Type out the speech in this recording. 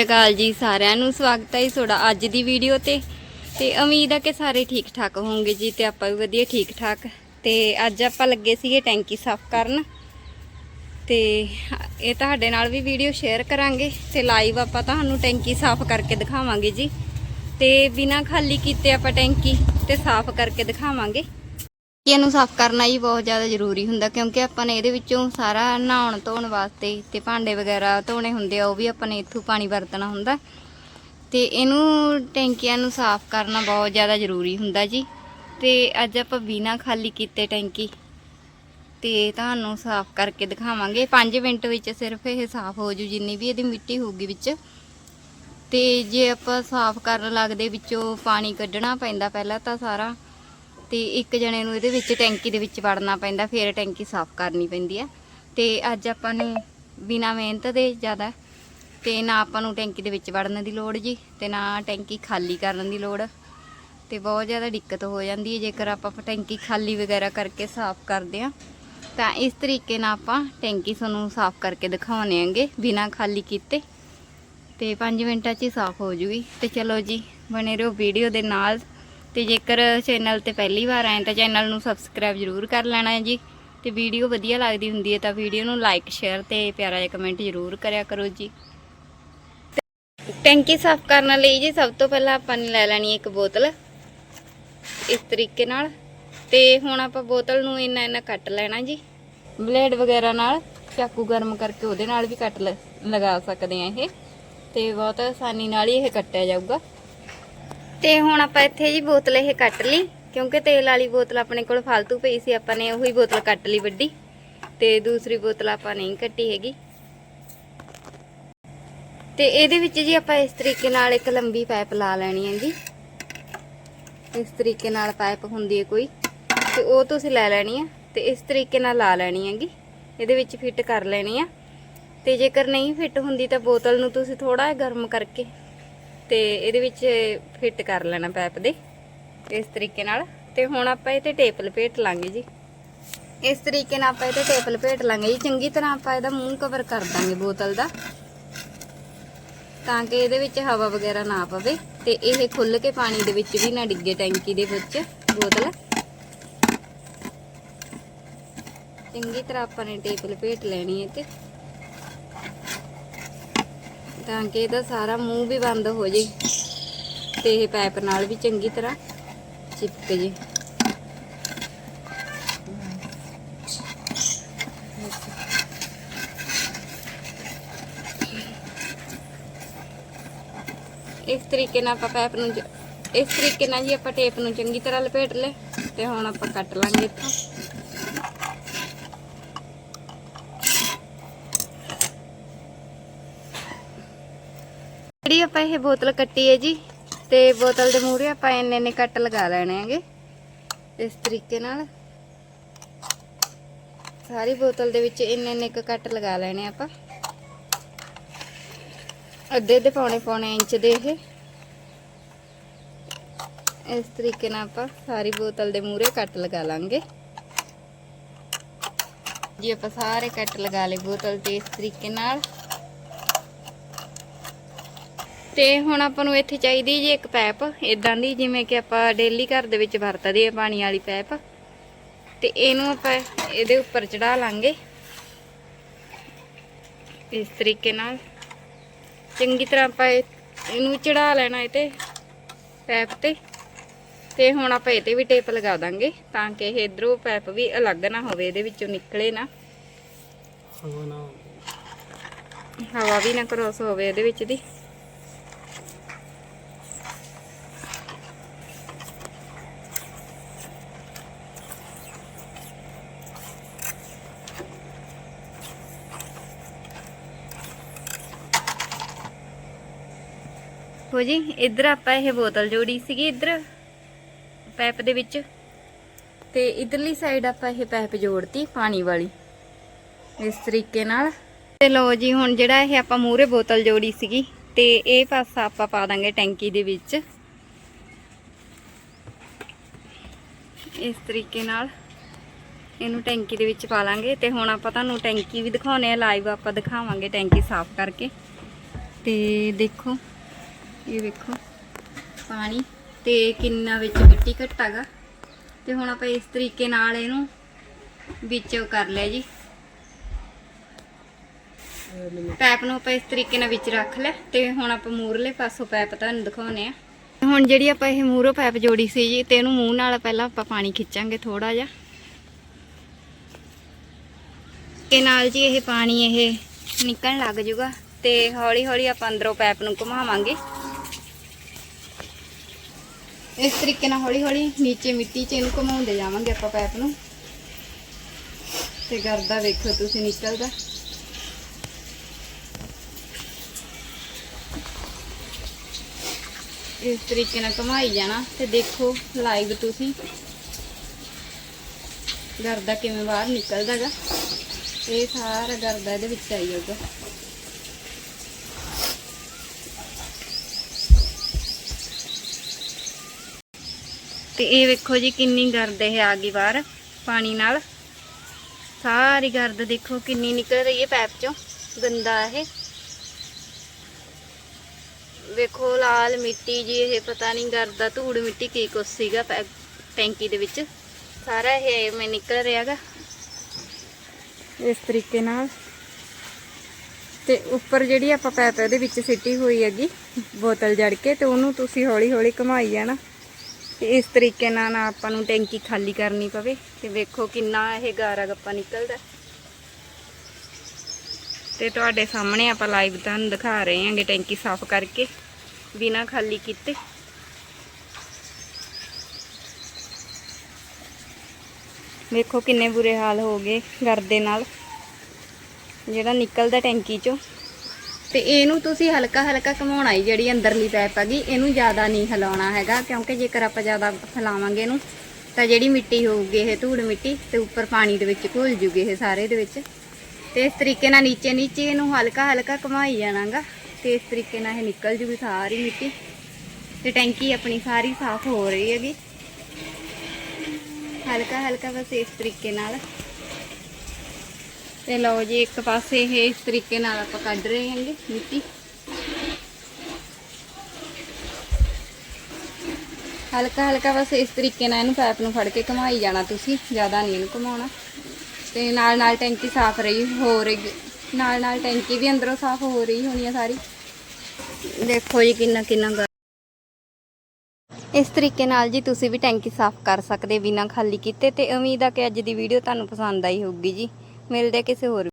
ਸਤਿ ਸ਼੍ਰੀ ਅਕਾਲ ਜੀ ਸਾਰਿਆਂ ਨੂੰ। ਸਵਾਗਤ ਹੈ ਜੀ ਤੁਹਾਡਾ ਅੱਜ ਦੀ ਵੀਡੀਓ ਤੇ। ਤੇ ਉਮੀਦ ਹੈ ਕਿ ਸਾਰੇ ਠੀਕ ਠਾਕ ਹੋਵੋਗੇ ਜੀ ਤੇ ਆਪਾਂ ਵੀ ਵਧੀਆ ਠੀਕ ਠਾਕ ਤੇ ਅੱਜ ਆਪਾਂ ਲੱਗੇ ਸੀਗੇ ਟੈਂਕੀ ਸਾਫ਼ ਕਰਨ। ਤੇ ਇਹ ਤੁਹਾਡੇ ਨਾਲ ਵੀ ਵੀਡੀਓ ਸ਼ੇਅਰ ਕਰਾਂਗੇ ਤੇ ਲਾਈਵ ਆਪਾਂ ਤੁਹਾਨੂੰ ਟੈਂਕੀ ਸਾਫ਼ ਕਰਕੇ ਦਿਖਾਵਾਂਗੇ ਜੀ। ਤੇ ਬਿਨਾਂ ਖਾਲੀ ਕੀਤੇ ਆਪਾਂ ਟੈਂਕੀ ਤੇ ਸਾਫ਼ ਕਰਕੇ ਦਿਖਾਵਾਂਗੇ। ਇਹਨੂੰ ਸਾਫ਼ ਕਰਨਾ ਹੀ ਬਹੁਤ ਜ਼ਿਆਦਾ ਜ਼ਰੂਰੀ ਹੁੰਦਾ, ਕਿਉਂਕਿ ਆਪਾਂ ਨੇ ਇਹਦੇ ਵਿੱਚੋਂ ਸਾਰਾ ਨਹਾਉਣ ਧੋਣ ਵਾਸਤੇ ਤੇ ਭਾਂਡੇ ਵਗੈਰਾ ਧੋਣੇ ਹੁੰਦੇ ਆ, ਉਹ ਵੀ ਆਪਾਂ ਨੇ ਇੱਥੋਂ ਪਾਣੀ ਵਰਤਣਾ ਹੁੰਦਾ। ਤੇ ਇਹਨੂੰ ਟੈਂਕੀਆਂ ਨੂੰ ਸਾਫ਼ ਕਰਨਾ ਬਹੁਤ ਜ਼ਿਆਦਾ ਜ਼ਰੂਰੀ ਹੁੰਦਾ ਜੀ। ਤੇ ਅੱਜ ਆਪਾਂ ਬਿਨਾਂ ਖਾਲੀ ਕੀਤੇ ਟੈਂਕੀ ਤੇ ਤੁਹਾਨੂੰ ਸਾਫ਼ ਕਰਕੇ ਦਿਖਾਵਾਂਗੇ। 5 ਮਿੰਟ ਵਿੱਚ ਸਿਰਫ ਇਹ ਸਾਫ਼ ਹੋ ਜੂ, ਜਿੰਨੀ ਵੀ ਇਹਦੀ ਮਿੱਟੀ ਹੋਊਗੀ ਵਿੱਚ। ਤੇ ਜੇ ਆਪਾਂ ਸਾਫ਼ ਕਰਨ ਲੱਗਦੇ ਵਿੱਚੋਂ ਪਾਣੀ ਕੱਢਣਾ ਪੈਂਦਾ ਪਹਿਲਾਂ ਤਾਂ ਸਾਰਾ ਤੇ ਇੱਕ ਜਣੇ ਨੂੰ ਇਹਦੇ ਵਿੱਚ ਟੈਂਕੀ ਦੇ ਵਿੱਚ ਵੜਨਾ ਪੈਂਦਾ, ਫਿਰ ਟੈਂਕੀ ਸਾਫ਼ ਕਰਨੀ ਪੈਂਦੀ ਹੈ ਤੇ ਅੱਜ ਆਪਾਂ ਨੂੰ ਬਿਨਾ ਮਿਹਨਤ ਦੇ ਜ਼ਿਆਦਾ, ਤੇ ਨਾ ਆਪਾਂ ਨੂੰ ਟੈਂਕੀ ਦੇ ਵਿੱਚ ਵੜਨ ਦੀ ਲੋੜ ਜੀ, ਤੇ ਨਾ ਟੈਂਕੀ ਖਾਲੀ ਕਰਨ ਦੀ ਲੋੜ। ਤੇ ਬਹੁਤ ਜ਼ਿਆਦਾ ਦਿੱਕਤ ਹੋ ਜਾਂਦੀ ਹੈ, ਜੇਕਰ ਆਪਾਂ ਟੈਂਕੀ ਖਾਲੀ ਵਗੈਰਾ ਕਰਕੇ ਸਾਫ਼ ਕਰਦੇ ਆ ਤਾਂ ਇਸ ਤਰੀਕੇ ਨਾਲ ਆਪਾਂ ਟੈਂਕੀ ਤੁਹਾਨੂੰ ਸਾਫ਼ ਕਰਕੇ ਦਿਖਾਉਣੇ ਆਂਗੇ ਬਿਨਾ ਖਾਲੀ ਕੀਤੇ। ਤੇ 5 ਮਿੰਟਾਂ 'ਚ ਹੀ ਸਾਫ਼ ਹੋ ਜੂਗੀ। ਤੇ ਚਲੋ ਜੀ, ਬਣੇ ਰਹੋ ਵੀਡੀਓ ਦੇ ਨਾਲ। ਤੇ ਜੇਕਰ ਚੈਨਲ ਤੇ ਪਹਿਲੀ ਵਾਰ ਆਏ ਤਾਂ ਚੈਨਲ ਨੂੰ ਸਬਸਕ੍ਰਾਈਬ ਜ਼ਰੂਰ ਕਰ ਲੈਣਾ ਹੈ ਜੀ। ਤੇ ਵੀਡੀਓ ਵਧੀਆ ਲੱਗਦੀ ਹੁੰਦੀ ਹੈ ਤਾਂ ਵੀਡੀਓ ਨੂੰ ਲਾਈਕ, ਸ਼ੇਅਰ ਤੇ ਪਿਆਰਾ ਜਿਹਾ ਕਮੈਂਟ ਜ਼ਰੂਰ ਕਰਿਆ ਕਰੋ ਜੀ। ਟੈਂਕੀ ਸਾਫ਼ ਕਰਨ ਲਈ ਜੀ। ਸਭ ਤੋਂ ਪਹਿਲਾਂ ਆਪਾਂ ਨੇ ਲੈ ਲੈਣੀ ਇੱਕ ਬੋਤਲ ਇਸ ਤਰੀਕੇ ਨਾਲ। ਤੇ ਹੁਣ ਆਪਾਂ ਬੋਤਲ ਨੂੰ ਇੰਨਾ ਇੰਨਾ ਕੱਟ ਲੈਣਾ ਜੀ। ਬਲੇਡ ਵਗੈਰਾ ਨਾਲ ਚਾਕੂ ਗਰਮ ਕਰਕੇ ਉਹਦੇ ਨਾਲ ਵੀ ਕੱਟ ਲ- ਲਗਾ ਸਕਦੇ ਆ ਇਹ। ਤੇ ਬਹੁਤ ਆਸਾਨੀ ਨਾਲ ਹੀ ਇਹ ਕੱਟਿਆ ਜਾਊਗਾ। ਤੇ ਹੁਣ ਆਪਾਂ ਇੱਥੇ ਜੀ ਬੋਤਲ ਇਹ ਕੱਟ ਲਈ, ਕਿਉਂਕਿ ਤੇਲ ਵਾਲੀ ਬੋਤਲ ਆਪਣੇ ਕੋਲ ਫालतू ਪਈ ਸੀ, ਆਪਾਂ ਨੇ ਉਹੀ ਬੋਤਲ ਕੱਟ ਲਈ ਵੱਡੀ, ਤੇ ਦੂਸਰੀ ਬੋਤਲ ਆਪਾਂ ਨਹੀਂ ਕੱਟੀ ਹੈਗੀ। ਤੇ ਇਹਦੇ ਵਿੱਚ ਜੀ ਆਪਾਂ ਇਸ ਤਰੀਕੇ ਨਾਲ ਇੱਕ ਲੰਬੀ ਪਾਈਪ ਲਾ ਲੈਣੀ ਹੈ ਜੀ। ਇਸ ਤਰੀਕੇ ਨਾਲ ਪਾਈਪ ਹੁੰਦੀ ਹੈ ਕੋਈ, ਤੇ ਉਹ ਤੁਸੀਂ ਲੈ ਲੈਣੀ ਹੈ, ਤੇ ਇਸ ਤਰੀਕੇ ਨਾਲ ਲਾ ਲੈਣੀ ਹੈਗੀ। ਇਹਦੇ ਵਿੱਚ ਫਿੱਟ ਕਰ ਲੈਣੀ ਆ ਤੇ ਜੇਕਰ ਨਹੀਂ ਫਿੱਟ ਹੁੰਦੀ ਤਾਂ ਬੋਤਲ ਨੂੰ ਤੁਸੀਂ ਥੋੜਾ ਗਰਮ ਕਰਕੇ ਤੇ ਇਹਦੇ ਵਿੱਚ ਫਿੱਟ ਕਰ ਲੈਣਾ ਪਾਈਪ ਦੇ, ਇਸ ਤਰੀਕੇ ਨਾਲ। ਤੇ ਹੁਣ ਆਪਾਂ ਇਹ ਤੇ ਟੇਪ ਲਪੇਟ ਲਾਂਗੇ ਜੀ। ਇਸ ਤਰੀਕੇ ਨਾਲ ਆਪਾਂ ਇਹ ਤੇ ਟੇਪ ਲਪੇਟ ਲਾਂਗੇ ਜੀ। ਚੰਗੀ ਤਰ੍ਹਾਂ ਆਪਾਂ ਇਹਦਾ ਮੂੰਹ ਕਵਰ ਕਰ ਦਾਂਗੇ ਬੋਤਲ ਦਾ। ਤਾਂ ਕਿ ਇਹਦੇ ਵਿੱਚ ਹਵਾ ਵਗੈਰਾ ਨਾ ਪਵੇ ਤੇ ਇਹ ਖੁੱਲ ਕੇ ਪਾਣੀ ਦੇ ਵਿੱਚ ਵੀ ਨਾ ਡਿੱਗੇ ਟੈਂਕੀ ਦੇ ਵਿੱਚ ਬੋਤਲ। ਚੰਗੀ ਤਰ੍ਹਾਂ ਆਪਾਂ ਨੇ ਟੇਪ ਲਪੇਟ ਲੈਣੀ ਹੈ ਤੇ ਤਾਂ ਕਿ ਇਹਦਾ ਸਾਰਾ ਮੂੰਹ ਵੀ ਬੰਦ ਹੋ ਜੇ ਤੇ ਇਹ ਪਾਈਪ ਨਾਲ ਵੀ ਚੰਗੀ ਤਰ੍ਹਾਂ ਚਿਪਕ ਜੇ। ਇਸ ਤਰੀਕੇ ਨਾਲ ਆਪਾਂ ਪਾਈਪ ਨੂੰ ਇਸ ਤਰੀਕੇ ਨਾਲ ਜੀ ਆਪਾਂ ਟੇਪ ਨੂੰ ਚੰਗੀ ਤਰ੍ਹਾਂ ਲਪੇਟ ਲੈ ਤੇ ਹੁਣ ਆਪਾਂ ਕੱਟ ਲਾਂਗੇ ਇੱਥੋਂ। ਜਿਹੜੀ ਆਪਾਂ ਇਹ ਬੋਤਲ ਕੱਟੀ ਹੈ ਜੀ ਤੇ ਬੋਤਲ ਦੇ ਮੂਹਰੇ ਆਪਾਂ ਇੰਨੇ ਇੰਨੇ ਕੱਟ ਲਗਾ ਲੈਣੇ ਹੈਗੇ। ਇਸ ਤਰੀਕੇ ਨਾਲ ਸਾਰੀ ਬੋਤਲ ਦੇ ਵਿੱਚ ਇੰਨੇ ਇੰਨੇ ਕੁ ਕੱਟ ਲਗਾ ਲੈਣੇ ਆਪਾਂ। ਅੱਧੇ ਅੱਧੇ ਪੌਣੇ ਪੌਣੇ ਇੰਚ ਦੇ ਇਹ। ਇਸ ਤਰੀਕੇ ਨਾਲ ਆਪਾਂ ਸਾਰੀ ਬੋਤਲ ਦੇ ਮੂਹਰੇ ਕੱਟ ਲਗਾ ਲਾਂਗੇ। ਜੀ ਆਪਾਂ ਸਾਰੇ ਕੱਟ ਲਗਾ ਲਏ ਬੋਤਲ ਤੇ ਇਸ ਤਰੀਕੇ ਨਾਲ। ਤੇ ਹੁਣ ਆਪਾਂ ਨੂੰ ਇੱਥੇ ਚਾਹੀਦੀ ਜੀ ਇੱਕ ਪਾਈਪ ਇਦਾਂ ਦੀ ਜਿਵੇਂ ਕਿ ਆਪਾਂ ਡੇਲੀ ਘਰ ਦੇ ਵਿੱਚ ਵਰਤਦੇ ਆ ਪਾਣੀ ਵਾਲੀ ਪਾਈਪ ਤੇ ਇਹਨੂੰ ਆਪਾਂ ਇਹਦੇ ਉੱਪਰ ਚੜਾ ਲਾਂਗੇ। ਇਸ ਤਰੀਕੇ ਨਾਲ। ਚੰਗੀ ਤਰ੍ਹਾਂ ਆਪਾਂ ਇਹ- ਇਹਨੂੰ ਚੜਾ ਲੈਣਾ ਇਹ ਤੇ ਪਾਈਪ ਤੇ। ਤੇ ਹੁਣ ਆਪਾਂ ਇਹ ਤੇ ਵੀ ਟੇਪ ਲਗਾ ਦਾਂਗੇ ਤਾਂ ਕਿ ਇਹ ਇਧਰੋਂ ਪਾਈਪ ਵੀ ਅਲੱਗ ਨਾ ਹੋਵੇ ਇਹਦੇ ਵਿੱਚੋਂ ਨਿਕਲੇ ਨਾ। ਹਵਾ ਵੀ ਨਾ ਕ੍ਰੋਸ ਹੋਵੇ ਇਹਦੇ ਵਿੱਚ ਦੀ। ਦੇਖੋ ਜੀ, ਇੱਧਰ ਆਪਾਂ ਇਹ ਬੋਤਲ ਜੋੜੀ ਸੀਗੀ ਇੱਧਰ, ਪੈਪ ਦੇ ਵਿੱਚ। ਤੇ ਇਧਰਲੀ ਸਾਈਡ ਆਪਾਂ ਇਹ ਪੈਪ ਜੋੜਤੀ, ਪਾਣੀ ਵਾਲੀ, ਇਸ ਤਰੀਕੇ ਨਾਲ। ਤੇ ਲੋ ਜੀ, ਹੁਣ ਜਿਹੜਾ ਇਹ ਆਪਾਂ ਮੂਹਰੇ ਬੋਤਲ ਜੋੜੀ ਸੀਗੀ, ਤੇ ਇਹ ਪਾਸਾ ਆਪਾਂ ਪਾ ਦਾਂਗੇ ਟੈਂਕੀ ਦੇ ਵਿੱਚ। ਇਸ ਤਰੀਕੇ ਨਾਲ ਇਹਨੂੰ ਟੈਂਕੀ ਦੇ ਵਿੱਚ ਪਾ ਲਾਂਗੇ। ਤੇ ਹੁਣ ਆਪਾਂ ਤੁਹਾਨੂੰ ਟੈਂਕੀ ਵੀ ਦਿਖਾਉਣੇ ਆ ਲਾਈਵ ਆਪਾਂ ਦਿਖਾਵਾਂਗੇ ਟੈਂਕੀ ਸਾਫ਼ ਕਰਕੇ। ਤੇ ਦੇਖੋ ਇਹ ਵੇਖੋ। ਪਾਣੀ ਤੇ ਕਿੰਨਾ ਵਿੱਚ ਮਿੱਟੀ ਘਟਾਗਾ। ਤੇ ਹੁਣ ਆਪਾਂ ਇਸ ਤਰੀਕੇ ਨਾਲ ਇਹਨੂੰ ਵਿੱਚ ਕਰ ਲਿਆ ਜੀ। ਪੈਪ ਨੂੰ ਆਪਾਂ ਇਸ ਤਰੀਕੇ ਨਾਲ ਵਿੱਚ ਰੱਖ ਲਿਆ ਤੇ ਹੁਣ ਆਪਾਂ ਮੂਰਲੇ ਪਾਸੋਂ ਪੈਪ ਤੁਹਾਨੂੰ ਦਿਖਾਉਨੇ ਆ ਹੁਣ ਜਿਹੜੀ ਆਪਾਂ ਇਹ ਮੂਰੋ ਪੈਪ ਜੋੜੀ ਸੀ ਜੀ, ਤੇ ਇਹਨੂੰ ਮੂੰਹ ਨਾਲ ਪਹਿਲਾਂ ਆਪਾਂ ਪਾਣੀ ਖਿੱਚਾਂਗੇ ਥੋੜਾ ਜਿਹਾ। ਇਹ ਨਾਲ ਜੀ ਇਹ ਪਾਣੀ ਇਹ ਨਿਕਲਣ ਲੱਗ ਜੂਗਾ ਤੇ ਹੌਲੀ ਹੌਲੀ ਆਪਾਂ ਅੰਦਰੋਂ ਪੈਪ ਨੂੰ ਘੁਮਾਵਾਂਗੇ। ਇਸ ਤਰੀਕੇ ਨਾਲ ਹੌਲੀ ਹੌਲੀ ਨੀਚੇ ਮਿੱਟੀ 'ਚ ਇਹਨੂੰ ਘੁਮਾਉਂਦੇ ਜਾਵਾਂਗੇ ਆਪਾਂ ਪੈਪ ਨੂੰ। ਤੇ ਗਰਦਾ ਵੇਖੋ ਤੁਸੀਂ ਨਿਕਲਦਾ। ਇਸ ਤਰੀਕੇ ਨਾਲ ਘੁਮਾਈ ਜਾਣਾ ਤੇ ਦੇਖੋ ਲਾਈਵ ਤੁਸੀਂ। ਗਰਦਾ ਕਿਵੇਂ ਬਾਹਰ ਨਿਕਲਦਾਗਾ ਇਹ ਸਾਰਾ ਗਰਦਾ ਇਹਦੇ ਵਿੱਚ ਆਈ ਜਾਊਗਾ। ਤੇ ਇਹ ਵੇਖੋ ਜੀ ਕਿੰਨੀ ਗਰਦ ਇਹ ਆ ਗਈ ਬਾਹਰ, ਪਾਣੀ ਨਾਲ। ਸਾਰੀ ਗਰਦ ਦੇਖੋ ਕਿੰਨੀ ਨਿਕਲ ਰਹੀ ਹੈ ਪੈਪ ਚੋਂ, ਗੰਦਾ ਇਹ। ਵੇਖੋ ਲਾਲ ਮਿੱਟੀ ਜੀ ਇਹ, ਪਤਾ ਨਹੀਂ ਗਰਦਾ ਧੂੜ ਮਿੱਟੀ ਕੀ ਕੁਛ ਸੀਗਾ ਪੈ- ਟੈਂਕੀ ਦੇ ਵਿੱਚ। ਸਾਰਾ ਇਹ ਮੈਂ ਨਿਕਲ ਰਿਹਾਗਾ ਇਸ ਤਰੀਕੇ ਨਾਲ। ਤੇ ਉੱਪਰ ਜਿਹੜੀ ਆਪਾਂ ਪੈਪ ਇਹਦੇ ਵਿੱਚ ਸਿੱਟੀ ਹੋਈ ਹੈਗੀ ਬੋਤਲ ਜੜ ਕੇ, ਤੇ ਉਹਨੂੰ ਤੁਸੀਂ ਹੌਲੀ ਹੌਲੀ ਘੁਮਾਈ ਜਾਣਾ। ਤੇ ਇਸ ਤਰੀਕੇ ਨਾਲ ਨਾ ਆਪਾਂ ਨੂੰ ਟੈਂਕੀ ਖਾਲੀ ਕਰਨੀ ਪਵੇ ਤੇ ਵੇਖੋ ਕਿੰਨਾ ਇਹ ਗਾਰਾ ਗੱਪਾ ਨਿਕਲਦਾ। ਤੇ ਤੁਹਾਡੇ ਸਾਹਮਣੇ ਆਪਾਂ ਲਾਈਵ ਤੁਹਾਨੂੰ ਦਿਖਾ ਰਹੇ ਹਾਂਗੇ ਟੈਂਕੀ ਸਾਫ਼ ਕਰਕੇ, ਬਿਨਾ ਖਾਲੀ ਕੀਤੇ। ਵੇਖੋ ਕਿੰਨੇ ਬੁਰੇ ਹਾਲ ਹੋ ਗਏ ਗਰਦੇ ਨਾਲ। ਜਿਹੜਾ ਨਿਕਲਦਾ ਟੈਂਕੀ ਚੋਂ। ਤੇ ਇਹਨੂੰ ਤੁਸੀਂ ਹਲਕਾ ਹਲਕਾ ਘਮਾਉਣਾ ਹੀ ਜਿਹੜੀ ਅੰਦਰਲੀ ਪੈਪ ਹੈਗੀ ਇਹਨੂੰ ਜ਼ਿਆਦਾ ਨਹੀਂ ਹਿਲਾਉਣਾ ਹੈਗਾ, ਕਿਉਂਕਿ ਜੇਕਰ ਆਪਾਂ ਜ਼ਿਆਦਾ ਹਿਲਾਵਾਂਗੇ ਇਹਨੂੰ, ਤਾਂ ਜਿਹੜੀ ਮਿੱਟੀ ਹੋਊਗੀ, ਇਹ ਧੂੜ ਮਿੱਟੀ ਤੇ ਉੱਪਰ ਪਾਣੀ ਦੇ ਵਿੱਚ ਘੁਲ ਜੂਗੀ ਇਹ ਸਾਰੇ ਦੇ ਵਿੱਚ। ਤੇ ਇਸ ਤਰੀਕੇ ਨਾਲ ਨੀਚੇ ਨੀਚੇ ਇਹਨੂੰ ਹਲਕਾ ਹਲਕਾ ਘਮਾਈ ਜਾਣਾਗਾ, ਤੇ ਇਸ ਤਰੀਕੇ ਨਾਲ ਇਹ ਨਿਕਲ ਜੂਗੀ ਸਾਰੀ ਮਿੱਟੀ। ਤੇ ਟੈਂਕੀ ਆਪਣੀ ਸਾਰੀ ਸਾਫ਼ ਹੋ ਰਹੀ ਹੈਗੀ। ਹਲਕਾ ਹਲਕਾ ਬਸ ਇਸ ਤਰੀਕੇ ਨਾਲ। ਤੇ ਲਓ ਜੀ, ਇੱਕ ਪਾਸੇ ਇਹ ਇਸ ਤਰੀਕੇ ਨਾਲ ਆਪਾਂ ਕੱਢ ਰਹੇ ਹਾਂਗੇ ਮਿੱਟੀ। ਹਲਕਾ ਹਲਕਾ ਬਸ ਇਸ ਤਰੀਕੇ ਨਾਲ ਇਹਨੂੰ ਪਾਈਪ ਨੂੰ ਫੜ ਕੇ ਘੁਮਾਈ ਜਾਣਾ ਤੁਸੀਂ, ਜ਼ਿਆਦਾ ਨਹੀਂ ਇਹਨੂੰ ਘੁਮਾਉਣਾ। ਤੇ ਨਾਲ ਨਾਲ ਟੈਂਕੀ ਸਾਫ਼ ਰਹੀ ਹੋ ਰਹੀ, ਨਾਲ ਨਾਲ ਟੈਂਕੀ ਵੀ ਅੰਦਰੋਂ ਸਾਫ਼ ਹੋ ਰਹੀ ਹੋਣੀ ਆ ਸਾਰੀ। ਦੇਖੋ ਜੀ ਕਿੰਨਾ ਕਿੰਨਾ ਗ- ਇਸ ਤਰੀਕੇ ਨਾਲ ਜੀ ਤੁਸੀਂ ਵੀ ਟੈਂਕੀ ਸਾਫ਼ ਕਰ ਸਕਦੇ, ਬਿਨਾਂ ਖਾਲੀ ਕੀਤੇ, ਤੇ ਉਮੀਦ ਆ ਕਿ ਅੱਜ ਦੀ ਵੀਡੀਓ ਤੁਹਾਨੂੰ ਪਸੰਦ ਆਈ ਹੋਊਗੀ ਜੀ। ਮਿਲਦੇ ਕਿਸੇ ਹੋਰ